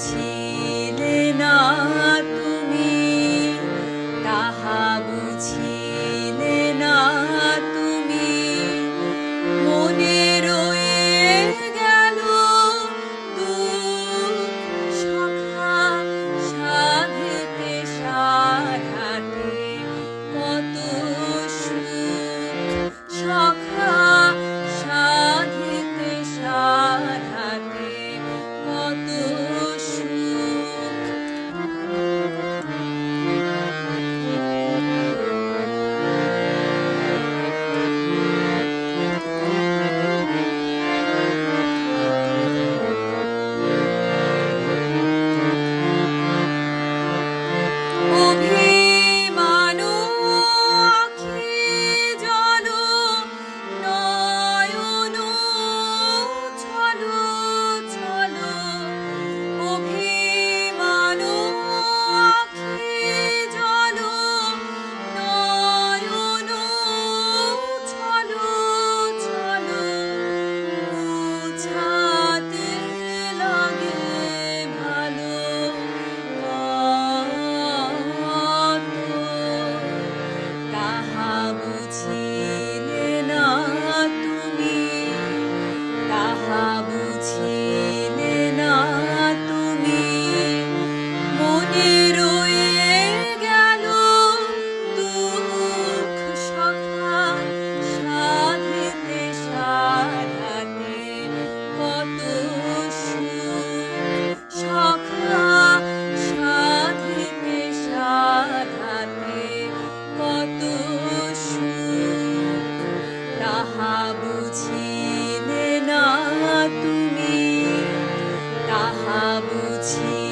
情。বুঝিলে না তুমি তাহা বুঝি